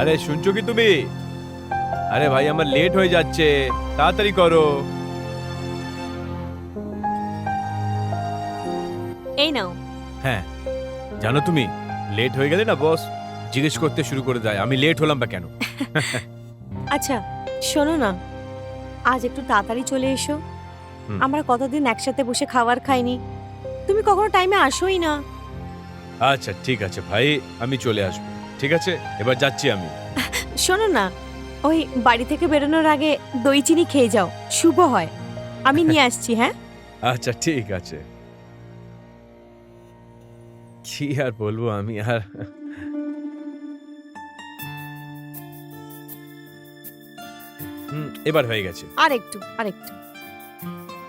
আরে শুনছো কি তুমি? আরে ভাই আমার লেট হয়ে যাচ্ছে। তাড়াতাড়ি করো। এই নাও। হ্যাঁ। জানো তুমি লেট হয়ে গেলে না বস জিজ্ঞেস করতে শুরু করে দেয় আমি লেট হলাম বা কেন? আচ্ছা শোনো না। আজ একটু তাড়াতাড়ি চলে এসো। আমরা কতদিন একসাথে বসে খাবার খাইনি? তুমি কখনো টাইমে আসোই না। আচ্ছা ঠিক আছে ভাই আমি চলে আসব। ঠিক আছে? এবার যাচ্ছি আমি। শোনো না ওই বাড়ি থেকে বেরোনোর আগে দই চিনি খেয়ে যাও শুভ হয়। আমি নিয়ে আসছি হ্যাঁ? আচ্ছা ঠিক আছে। কি আর বলব আমি আর? হুম, এবার হয়ে গেছে। আর একটু আর একটু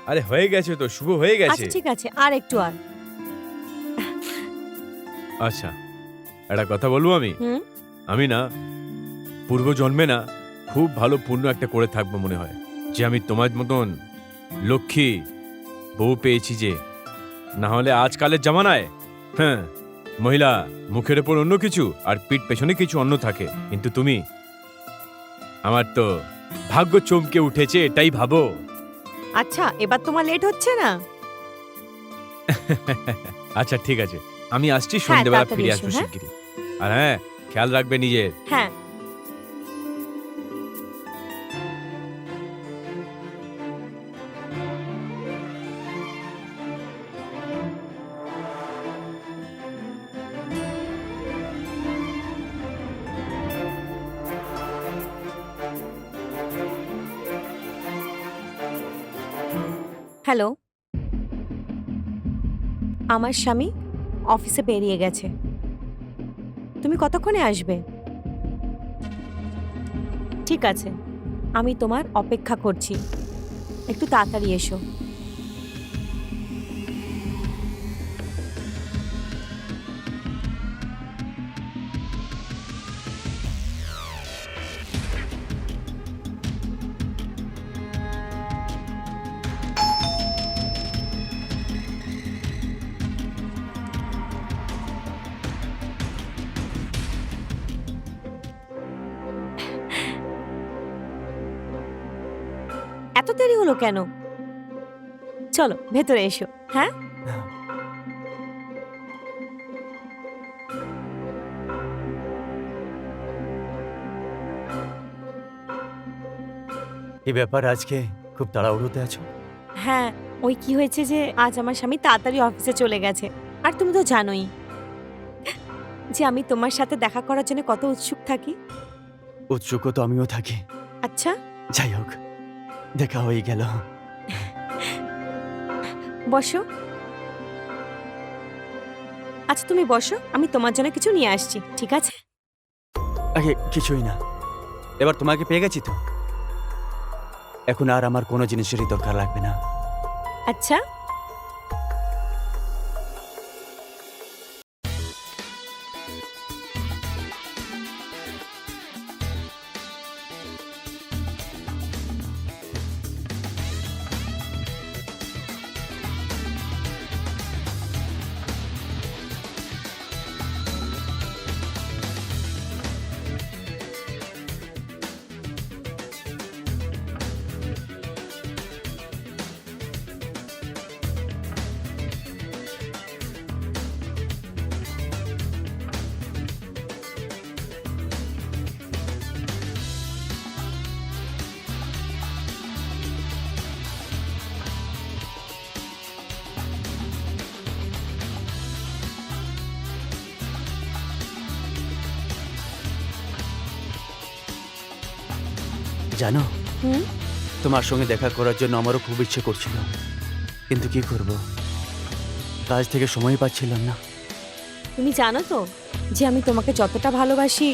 আরে হয়ে গেছে তো শুভ হয়ে গেছে। আচ্ছা ঠিক আছে আর একটু আর। আচ্ছা। একটা কথা বলব আমি? হুম? আমি না পূর্ব জন্মে না খুব ভালো পুণ্য একটা করে থাকব মনে হয়। যে আমি তোমার মতন লক্ষ্মী বউ পেয়েছি যে না হলে আজকালের জামানায় হ্যাঁ মহিলা মুখের ওপর অন্য কিছু আর পিঠ পেছনে কিছু অন্য থাকে। কিন্তু তুমি আমার তো ভাগ্য চমকে উঠেছে এটাই ভাবো। আচ্ছা এবার তোমার লেট হচ্ছে না? আচ্ছা ঠিক আছে। আমি আসছি সন্ধ্যেবেলা তাড়াতাড়ি ফিরে এসো, আসব হ্যাঁ? শিগগিরই। আর হ্যাঁ খেয়াল রাখবে নিজের। হ্যাঁ। হ্যালো। আমার স্বামী অফিসে বেরিয়ে গেছে। তুমি কতক্ষণে আসবে? ঠিক আছে আমি তোমার অপেক্ষা করছি। একটু তাড়াতাড়ি এসো। কেন? চলো ভেতরে এসো হ্যাঁ? এই ব্যাপার আজকে খুব তাড়াহুড়োতে আছো? হ্যাঁ ওই কি হয়েছে যে আজ আমার স্বামী তাড়াতাড়ি অফিসে চলে গেছে। আর তুমি তো জানোই যে আমি তোমার সাথে দেখা করার জন্য কত উৎসুক থাকি। উৎসুক তো আমিও থাকি। আচ্ছা? যাই হোক। দেখা হয়ে গেল। বসো। আচ্ছা তুমি বসো আমি তোমার জন্য কিছু নিয়ে আসছি ঠিক আছে? আগে কিছুই না। এবার তোমাকে পেয়ে গেছি তো। এখন আর আমার কোনো জিনিসেরই দরকার লাগবে না। আচ্ছা। জানো? তোমার সঙ্গে দেখা করার জন্য আমারও খুব ইচ্ছে করছিল। কিন্তু কি করব? কাজ থেকে সময় পাচ্ছিলাম না। তুমি জানো তো যে আমি তোমাকে যতটা ভালোবাসি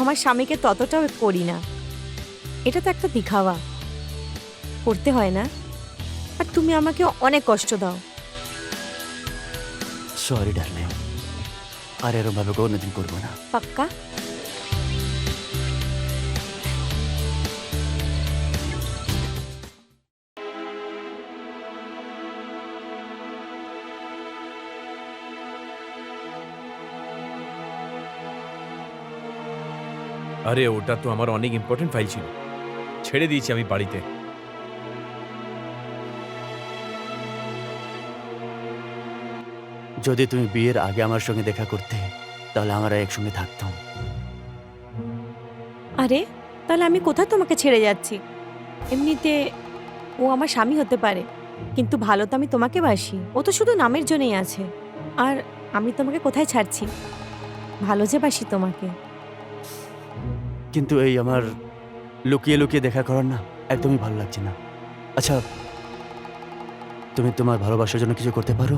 আমার স্বামীকে ততটাও করি না। এটা তো একটা দিখাওয়া করতে হয় না। আর তুমি আমাকে অনেক কষ্ট দাও। সরি ডার্লিং আর এরম ভাবে কোনোদিন করব না। পাক্কা? আরে ওটা তো আমার অনেক ইম্পর্টেন্ট ফাইল ছিল। ছেড়ে দিয়েছি আমি বাড়িতে। যদি তুমি বিয়ের আগে আমার সঙ্গে দেখা করতে তাহলে আমরা একসঙ্গে থাকতাম। আরে তাহলে আমি কোথায় তোমাকে ছেড়ে যাচ্ছি? এমনিতে ও আমার স্বামী হতে পারে কিন্তু ভালো তো আমি তোমাকে বাসি। ও তো শুধু নামের জন্যই আছে। আর আমি তোমাকে কোথায় ছাড়ছি? ভালো যে বাসি তোমাকে। কিন্তু এই আমার লুকিয়ে লুকিয়ে দেখা করার না একদমই ভালো লাগছে না। আচ্ছা তুমি তোমার ভালোবাসার জন্য কিছু করতে পারো?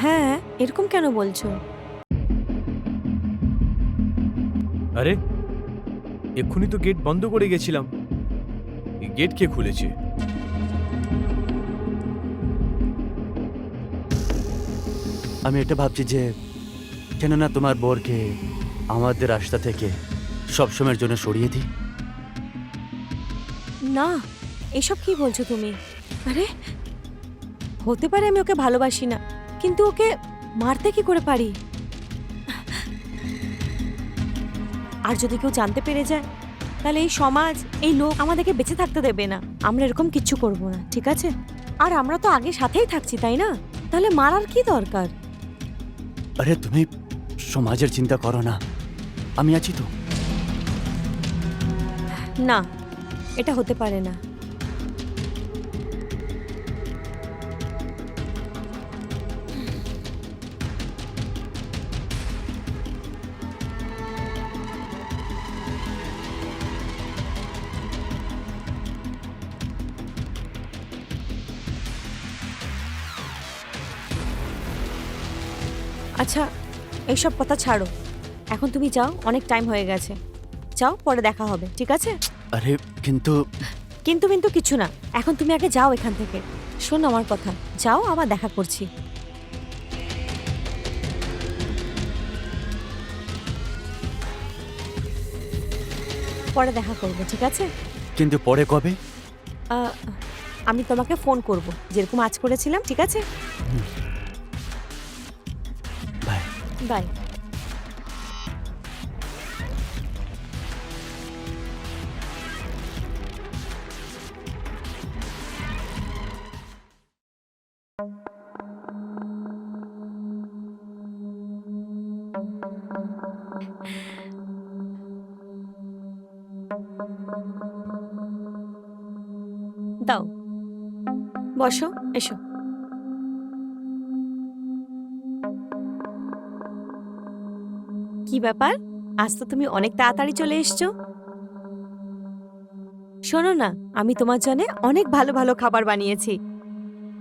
হ্যাঁ এরকম কেন বলছো? আরে এক্ষুনি তো গেট বন্ধ করে গেছিলাম। এই গেট কে খুলেছে? আমি এটা ভাবছি যে কেন না তোমার বোরকে আমাদের রাস্তা থেকে সবসময়ের জন্য সরিয়ে দিই। না এসব কি বলছো তুমি? আরে হতে পারে আমি ওকে ভালোবাসি না কিন্তু ওকে মারতে কি করে পারি? আর যদি কেউ জানতে পেরে যায় তাহলে এই সমাজ এই লোক আমাদেরকে বেঁচে থাকতে দেবে না। আমরা এরকম কিচ্ছু করব না ঠিক আছে? আর আমরা তো আগে সাথেই থাকছি তাই না? তাহলে মারার কি দরকার? আরে তুমি সমাজের চিন্তা করো না। আমি আছি তো। না, এটা হতে পারে না। আচ্ছা এইসব কথা ছাড়ো। এখন তুমি যাও, অনেক টাইম হয়ে গেছে। যাও পরে দেখা হবে ঠিক আছে? আরে কিন্তু কিন্তু কিন্তু কিছু না। এখন তুমি আগে যাও এখান থেকে। শোনো আমার কথা যাও আবার দেখা করছি। পরে দেখা করব ঠিক আছে? কিন্তু পরে কবে? আহ, আমি তোমাকে ফোন করব যেরকম আজ করেছিলাম ঠিক আছে? বাই। বাই। দাও। বসো, এসো। কি ব্যাপার? আজ তো তুমি অনেক তাড়াতাড়ি চলে এসছো। শোনো না, আমি তোমার জন্য অনেক ভালো ভালো খাবার বানিয়েছি।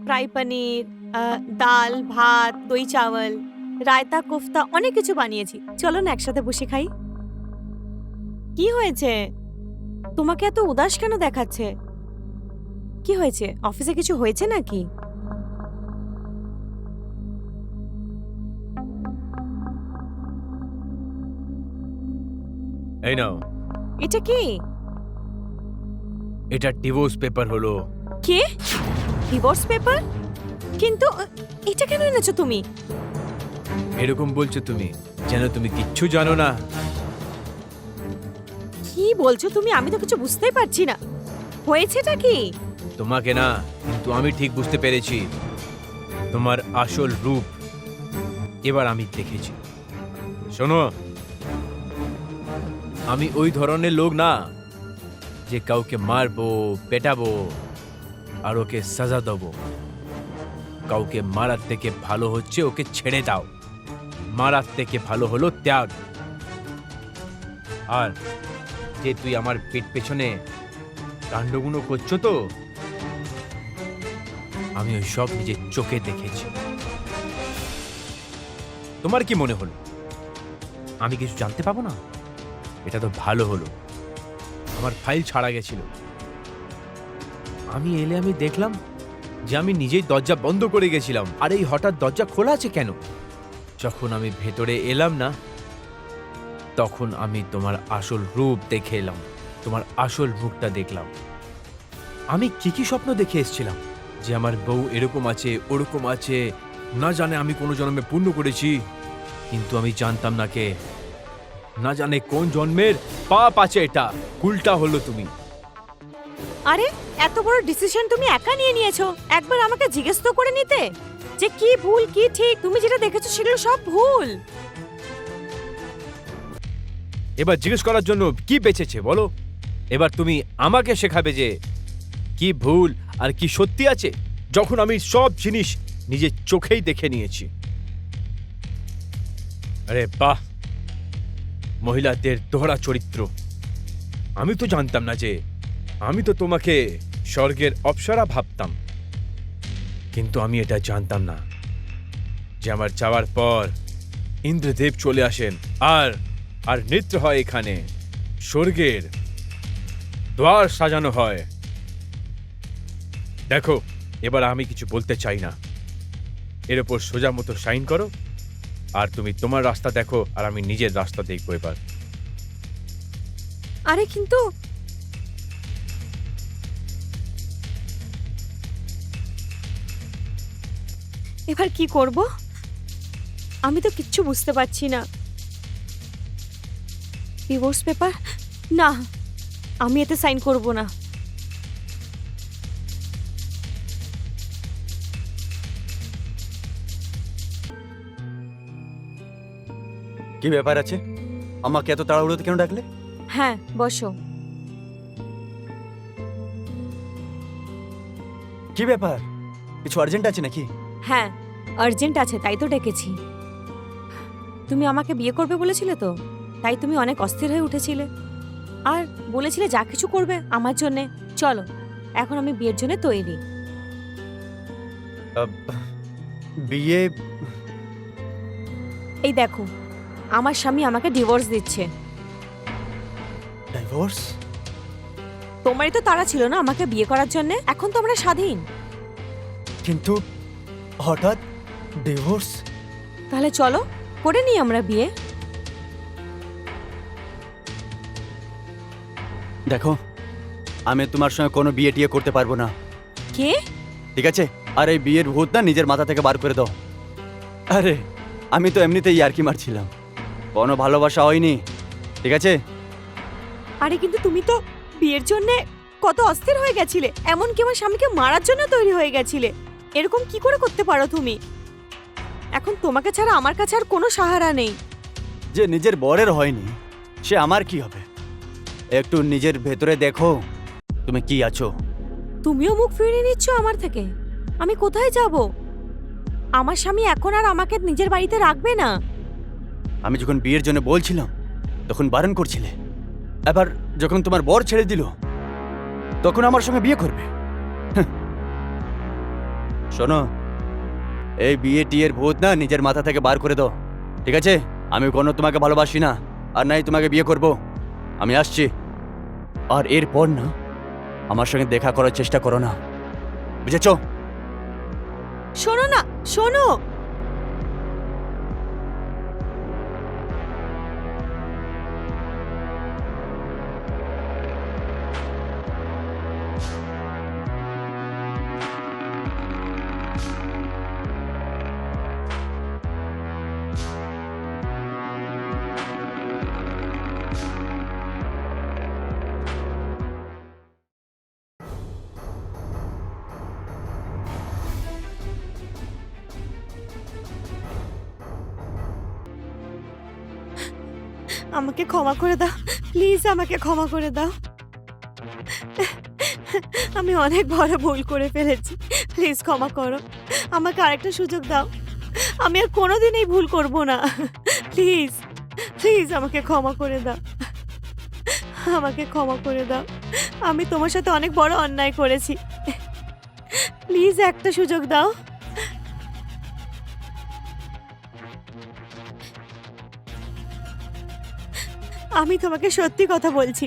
ফ্রাই পনির ডাল, ভাত, দই চাওয়াল, রায়তা, কোফতা, অনেক কিছু বানিয়েছি। চলো না একসাথে বসে খাই। কি হয়েছে? তোমাকে এত উদাস কেন দেখাচ্ছে? কি হয়েছে? অফিসে কিছু হয়েছে নাকি? এই নাও। এটা কি? এটা ডিভোর্স পেপার হলো। কে? Divorce paper? কিন্তু এটা কেন এনেছো তুমি? এরকম বলছো তুমি যেন তুমি কিচ্ছু জানো না। বলছো তুমি? আমি তো কিছু বুঝতেই পারছি না। হয়েছেটা কি? তোমাকে না, কিন্তু আমি ঠিক বুঝতে পেরেছি। তোমার আসল রূপ এবার আমি দেখেছি। শোনো, আমি ওই ধরনের লোক না, যে কাউকে মারবো, পেটাবো, আর ওকে সাজা দেবো। কাউকে মারার থেকে ভালো হচ্ছে ওকে ছেড়ে দাও। মারার থেকে ভালো হলো ত্যাগ। আর যে তুই আমার পেট পেছনে কাণ্ডগুলো করছ তো? আমি ওই সব নিজের চোখে দেখেছি। তোমার কি মনে হলো? আমি কিছু জানতে পাবো না? এটা তো ভালো হলো। আমার ফাইল ছাড়া গেছিল। আমি এলে আমি দেখলাম যে আমি নিজেই দরজা বন্ধ করে গেছিলাম। আর এই হঠাৎ দরজা খোলা আছে কেন? যখন আমি ভেতরে এলাম না তখন আমি তোমার আসল রূপ দেখে এলাম, তোমার আসল মুখটা দেখলাম। আমি কি কি স্বপ্ন দেখে এসেছিলাম? যে আমার বউ এরকম আছে, ওরকম আছে, না জানে আমি কোনো জন্মে পূর্ণ করেছি, কিন্তু আমি জানতাম না কে। না জানে কোন জন্মের পাপ আছে এটা, উল্টা হলো তুমি। আরে, এত বড় ডিসিশন তুমি একা নিয়ে নিয়েছো? একবার আমাকে জিজ্ঞেস তো করে নিতে। যে কি ভুল, কি ঠিক, তুমি যেটা দেখেছ সেগুলো সব ভুল। এবার জিজ্ঞেস করার জন্য কি বেঁচেছে, বলো? এবার তুমি আমাকে শেখাবে যে কি ভুল আর কি সত্যি আছে, যখন আমি সব জিনিস নিজের চোখেই দেখে নিয়েছি। আরে বাহ! মহিলাদের দোহরা চরিত্র। আমি তো জানতাম না যে আমি তো তোমাকে স্বর্গের অপ্সরা ভাবতাম। কিন্তু আমি এটা জানতাম না যে আমার যাওয়ার পর ইন্দ্রদেব চলে আসেন আর আর নৃত্য হয় এখানে। স্বর্গের দ্বার সাজানো হয়। দেখো, এবার আমি কিছু বলতে চাই না। এর ওপর সোজা মতো সাইন করো, আর তুমি তোমার রাস্তা দেখো, আর আমি নিজের রাস্তা দেখব এবার। আরে কিন্তু এবার কি করব? আমি তো কিচ্ছু বুঝতে পারছি না। ডিভোর্স পেপার না আমি এতে সাইন করব না। কি ব্যাপার আছে? আমাকে এত তাড়াহুড়োতে কেন ডাকলে? হ্যাঁ বসো। কি ব্যাপার? কিছু আর্জেন্ট আছে নাকি? হ্যাঁ আর্জেন্ট আছে তাই তো ডেকেছি। তুমি আমাকে বিয়ে করবে বলেছিলে তো? তাই তুমি অনেক অস্থির হয়ে উঠেছিলে। আর বলেছিলে যা কিছু করবে আমার জন্যে। চলো এখন আমি বিয়ের জন্য তৈরি। বিয়ে এই দেখো আমার স্বামী আমাকে ডিভোর্স দিচ্ছে। ডিভোর্স? তোমারই তো তারা ছিল না আমাকে বিয়ে করার জন্য? এখন তো আমরা স্বাধীন। কিন্তু হঠাৎ ডিভোর্স? তাহলে চলো করে নিই আমরা বিয়ে। দেখো আমি তোমার সঙ্গে কোনো বিয়ে টিয়ে করতে পারব না। কে? ঠিক আছে? আর এই বিয়ের ভূতটা নিজের মাথা থেকে বার করে দাও। আরে আমি তো এমনিতেই ইয়ার্কি মারছিলাম। কোনো ভালোবাসা হয়নি। ঠিক আছে? আরে কিন্তু তুমি তো বিয়ের জন্য কত অস্থির হয়ে গেছিলে। এমনকি আমার স্বামীকে মারার জন্য তৈরি হয়ে গেছিলে। এরকম কি করে করতে পারো তুমি? এখন তোমাকে ছাড়া আমার কাছে আর কোনো সাহারা নেই। যে নিজের বরের হয়নি সে আমার কি হবে? একটু নিজের ভেতরে দেখো। তুমি কি আছো? তুমিও মুখ ফিরিয়ে নিচ্ছ আমার থেকে? আমি কোথায় যাব? আমার স্বামী এখন আর আমাকে নিজের বাড়িতে রাখবে না। আমি যখন বিয়ের জন্য বলছিলাম তখন বারণ করছিলে। এবার যখন তোমার বর ছেড়ে দিল তখন আমার সঙ্গে বিয়ে করবে। শোনো এই বিয়ে টিয়ের ভূত না নিজের মাথা থেকে বার করে দাও ঠিক আছে? আমি কোনো তোমাকে ভালোবাসি না আর নাই তোমাকে বিয়ে করব। আমি আসছি। আর এরপর না আমার সঙ্গে দেখা করার চেষ্টা করো না। বুঝেছ? শোনো না শোনো। আমাকে ক্ষমা করে দাও। প্লিজ আমাকে ক্ষমা করে দাও। আমি অনেক বড় ভুল করে ফেলেছি। প্লিজ ক্ষমা করো। আমাকে আরেকটা সুযোগ দাও। আমি আর কোনোদিন এই ভুল করব না। প্লিজ প্লিজ আমাকে ক্ষমা করে দাও। আমাকে ক্ষমা করে দাও। আমি তোমার সাথে অনেক বড় অন্যায় করেছি। প্লিজ একটা সুযোগ দাও। আমি তোমাকে সত্যি কথা বলছি।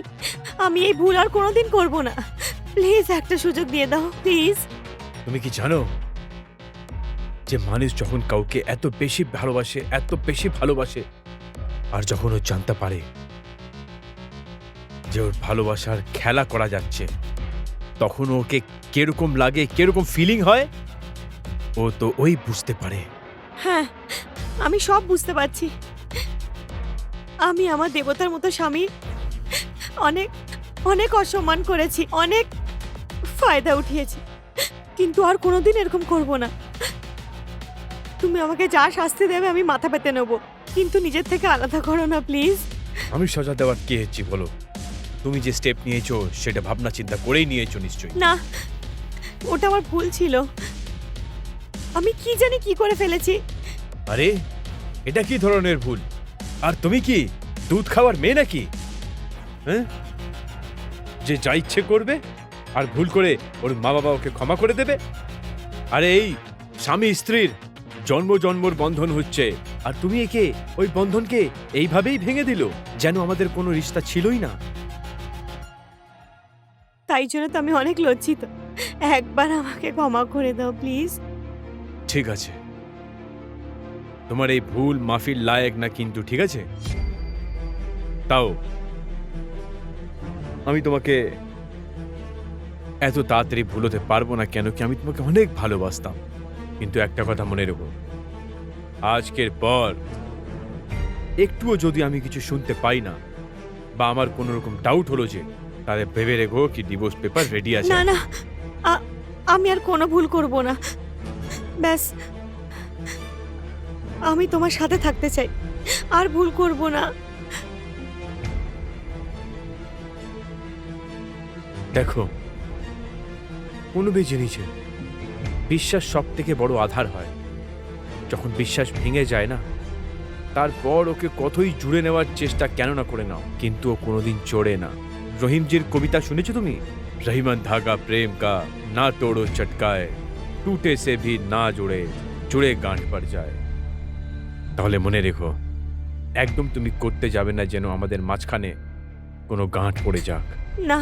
আমি এই ভুল আর কোনোদিন করব না। প্লিজ একটা সুযোগ দিয়ে দাও প্লিজ। তুমি কি জানো যে মানুষ যখন কাউকে এত বেশি ভালোবাসে এত বেশি ভালোবাসে আর যখন ও জানতে পারে যে ওর ভালোবাসার খেলা করা যাচ্ছে তখন ওকে কীরকম লাগে কীরকম ফিলিং হয় ও তো ওই বুঝতে পারে। হ্যাঁ আমি সব বুঝতে পারছি। আমি আমার দেবতার মতো স্বামী। অনেক অনেক অসম্মান করেছি অনেক ফায়দা উঠিয়েছি। কিন্তু আর কোনোদিন এরকম করব না। তুমি আমাকে যা শাস্তি দেবে আমি মাথা পেতে নেব। কিন্তু নিজের থেকে আলাদা করো না প্লিজ। আমি সাজা দেওয়ার কে হচ্ছি বলো? তুমি যে স্টেপ নিয়েছো সেটা ভাবনা চিন্তা করেই নিয়েছো নিশ্চয়ই। না ওটা আমার ভুল ছিল। আমি কি জানি কি করে ফেলেছি। আরে এটা কি ধরনের ভুল? আর তুমি কি দুধ খাওয়ার মেয়ে নাকি? হ্যাঁ? যে যা ইচ্ছে করবে আর ভুল করে ওর মা বাবা ওকে ক্ষমা করে দেবে। আরে এই স্বামী স্ত্রীর জন্ম জন্মর বন্ধন হচ্ছে। আর তুমি একে ওই বন্ধনকে এইভাবেই ভেঙে দিল যেন আমাদের কোনো রিশতা ছিলই না। তাই জন্য তো আমি অনেক লজ্জিত। একবার আমাকে ক্ষমা করে দাও প্লিজ। ঠিক আছে। তোমার এই ভুল মাফির লায়ক না কিন্তু ঠিক আছে? তাও আমি তোমাকে এত তাড়াতাড়ি ভুলোতে পারব না কেন কি আমি তোমাকে অনেক ভালোবাসতাম। কিন্তু একটা কথা মনে রেখো আজকের পর একটুও যদি আমি কিছু শুনতে পাই না বা আমার কোনো রকম ডাউট হলো যে তাহলে ভেবে রেখো কি ডিভোর্স পেপার রেডি আছে না না আমি আর কোনো ভুল করব না। ব্যাস আমি তোমার সাথে থাকতে চাই। আর ভুল করব না। দেখো অনুবে জেনেছে বিশ্বাস সব থেকে বড় আধার হয়। যখন বিশ্বাস ভেঙে যায় না, তারপর ওকে কতই জুড়ে নেওয়ার চেষ্টা কেন না করে নাও। কিন্তু ও কোনোদিন চড়ে না। রহিমজির কবিতা শুনেছো তুমি? রহিমন ধাগা প্রেম কা, না তোড়ো চটকায়, টুটে সে ভি না জুড়ে জুড়ে গাঁঠ পর যায়। তাহলে মনে রেখো, একদম তুমি করতে যাবে না যেন আমাদের মাঝখানে কোনো গাঁট পড়ে যাক। না